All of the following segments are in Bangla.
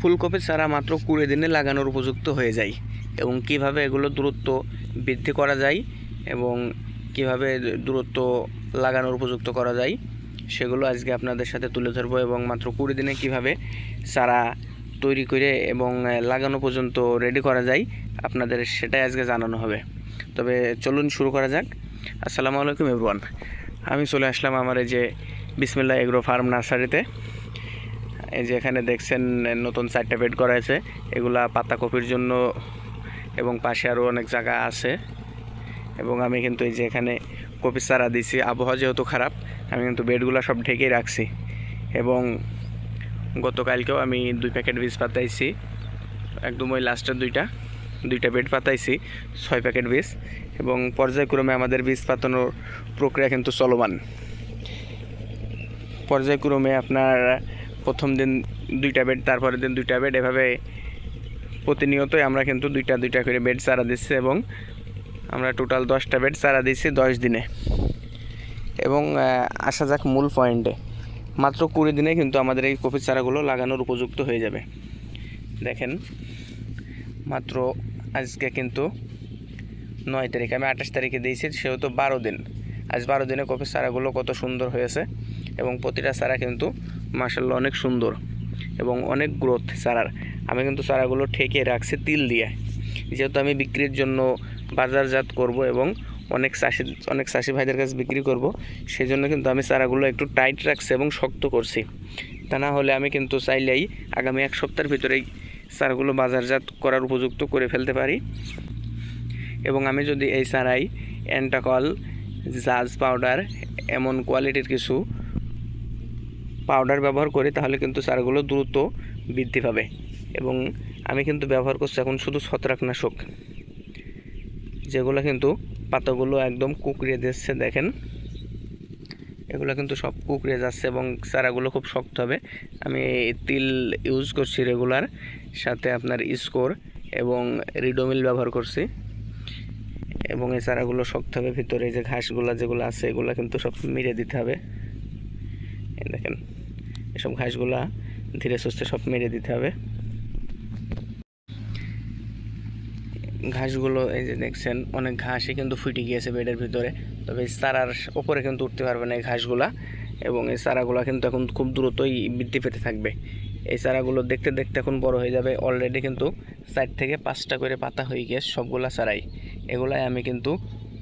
ফুলকপি চারা মাত্র কুড়ি দিনে লাগানোর উপযুক্ত হয়ে যায় এবং কীভাবে এগুলো দূরত্ব বৃদ্ধি করা যায় এবং কীভাবে দূরত্ব লাগানোর উপযুক্ত করা যায়, সেগুলো আজকে আপনাদের সাথে তুলে ধরবো এবং মাত্র কুড়ি দিনে কীভাবে চারা তৈরি করে এবং লাগানো পর্যন্ত রেডি করা যায়, আপনাদের সেটাই আজকে জানানো হবে। তবে চলুন শুরু করা যাক। আসসালামু আলাইকুম এভরিওয়ান আমি চলে আসলাম আমার এই যে বিসমিল্লা এগ্রো ফার্ম নার্সারিতে। এই যে এখানে দেখছেন, নতুন চারটা বেড করা হয়েছে। এগুলা পাতাকপির জন্য এবং পাশে আরও অনেক জায়গা আছে। এবং আমি কিন্তু এই যে এখানে কপি চারা দিছি। আবহাওয়া যেহেতু খারাপ, আমি কিন্তু বেডগুলো সব ঢেকেই রাখছি। এবং গতকালকেও আমি দুই প্যাকেট বীজ পাতাইছি। একদম ওই লাস্টের দুইটা দুইটা বেড পাতাইছি, ছয় প্যাকেট বীজ। এবং পর্যায়ক্রমে আমাদের বীজ পাতানোর প্রক্রিয়া কিন্তু চলমান। পর্যায়ক্রমে আপনার প্রথম দিন দুইটা বেড তারপরের দিন দুইটা বেড এভাবে প্রতিনিয়তই আমরা কিন্তু দুইটা দুইটা করে বেড চারা দিচ্ছি এবং আমরা টোটাল দশটা বেড চারা দিচ্ছি দশ দিনে। এবং আসা যাক মূল পয়েন্টে মাত্র কুড়ি দিনে কিন্তু আমাদের এই কপির চারাগুলো লাগানোর উপযুক্ত হয়ে যাবে। দেখেন, মাত্র আজকে কিন্তু নয় তারিখ, আমি আঠাশ তারিখে দিয়েছি, সেহেতু বারো দিন। আজ বারো দিনে কপির চারাগুলো কত সুন্দর হয়েছে এবং প্রতিটা চারা কিন্তু মার্শাল্লাহ অনেক সুন্দর এবং অনেক গ্রোথ চারার। আমি কিন্তু চারাগুলো ঠেকে রাখছি তিল দিয়ে। যেহেতু আমি বিক্রির জন্য বাজারজাত করব এবং অনেক চাষি অনেক চাষি ভাইদের কাছে বিক্রি করব সেই জন্য কিন্তু আমি চারাগুলো একটু টাইট রাখছি এবং শক্ত করছি। তা না হলে আমি কিন্তু চাইলেই আগামী এক সপ্তাহের ভিতরেই চারাগুলো বাজারজাত করার উপযুক্ত করে ফেলতে পারি। এবং আমি যদি এই চারাই অ্যান্টাকল জাজ পাউডার এমন কোয়ালিটির কিছু পাউডার ব্যবহার করি, তাহলে কিন্তু চারাগুলো দ্রুত বৃদ্ধি পাবে। এবং আমি কিন্তু ব্যবহার করছি এখন শুধু ছত্রাকনাশক। যেগুলো কিন্তু পাতাগুলো একদম কুকড়িয়ে দিচ্ছে, দেখেন। এগুলো কিন্তু সব কুকড়ে যাচ্ছে এবং চারাগুলো খুব শক্ত হবে। আমি তিল ইউজ করছি রেগুলার সাথে আপনার স্কোর এবং রিডোমিল ব্যবহার করছি। এবং এই চারাগুলো শক্ত হবে, ভিতরে যে ঘাসগুলো যেগুলো আছে, এগুলো কিন্তু সব মেরে দিতে হবে। দেখেন। এসব ঘাসগুলা ধীরে সুস্থে সব মেরে দিতে হবে। ঘাসগুলো এই যে দেখছেন, অনেক ঘাসই কিন্তু ফুটে গিয়েছে বেডের ভিতরে। তবে চারার ওপরে কিন্তু উঠতে পারবে না এই ঘাসগুলা এবং এই চারাগুলা কিন্তু এখন খুব দ্রুতই বৃদ্ধি পেতে থাকবে। এই চারাগুলো দেখতে দেখতে এখন বড় হয়ে যাবে। অলরেডি কিন্তু চার থেকে পাঁচটা করে পাতা হয়ে গিয়েছে সবগুলা চারাই। এগুলাই আমি কিন্তু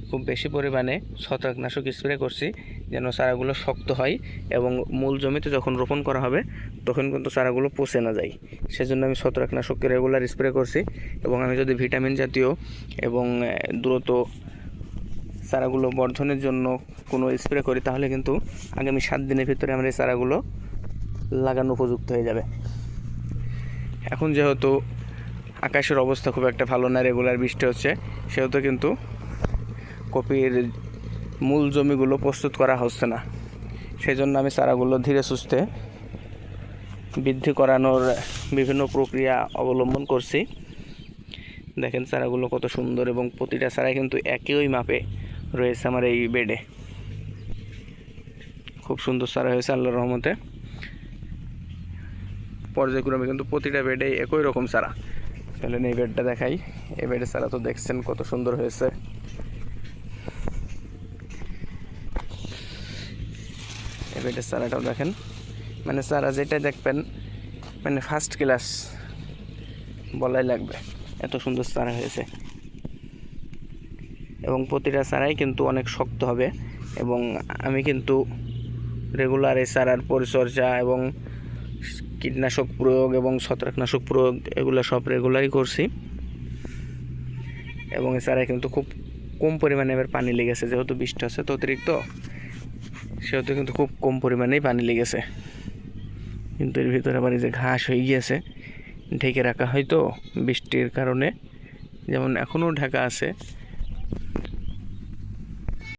খুব বেশি পরিমাণে ছত্রাকনাশক স্প্রে করছি যেন চারাগুলো শক্ত হয় এবং মূল জমিতে যখন রোপণ করা হবে, তখন কিন্তু চারাগুলো পচে না যায়। সেজন্য আমি ছত্রাকনাশক রেগুলার স্প্রে করছি এবং আমি যদি ভিটামিন জাতীয় এবং দ্রুত চারাগুলো বর্ধনের জন্য কোনো স্প্রে করি, তাহলে কিন্তু আগামী সাত দিনের ভিতরে আমরা এই চারাগুলো লাগানো উপযুক্ত হয়ে যাবে। এখন যেহেতু আকাশের অবস্থা খুব একটা ভালো না রেগুলার বৃষ্টি হচ্ছে, সেহেতু কিন্তু কপির মূল জমিগুলো প্রস্তুত করা হচ্ছে না। সেই জন্য আমি চারাগুলো ধীরে সুস্থে বৃদ্ধি করানোর বিভিন্ন প্রক্রিয়া অবলম্বন করছি। দেখেন চারাগুলো কত সুন্দর এবং প্রতিটা চারা কিন্তু একই মাপে রয়েছে আমার এই বেডে। খুব সুন্দর চারা হয়েছে আল্লাহর রহমতে। পর্যায়ক্রমে কিন্তু প্রতিটা বেডে একই রকম চারা। চলেন এই বেডটা দেখাই। এই বেডের চারা তো দেখছেন কত সুন্দর হয়েছে। এই বেডের চারাটাও দেখেন। মানে চারা যেটা দেখবেন মানে ফার্স্ট ক্লাস বলাই লাগবে। এত সুন্দর চারা হয়েছে। এবং প্রতিটা চারাই কিন্তু অনেক শক্ত হবে। এবং আমি কিন্তু রেগুলার এই চারার পরিচর্যা এবং কীটনাশক প্রয়োগ এবং ছত্রাকনাশক প্রয়োগ এগুলো সব রেগুলারই করছি। এবং চারায় কিন্তু খুব কম পরিমাণে এবার পানি লেগেছে, যেহেতু বৃষ্টি হচ্ছে, তো অতিরিক্ত সেহেতু কিন্তু খুব কম পরিমাণেই পানি লেগেছে। কিন্তু এর ভিতরে আবার এই যে ঘাস হয়ে গিয়েছে, ঢেকে রাখা হয়তো বৃষ্টির কারণে। যেমন এখনও ঢাকা আছে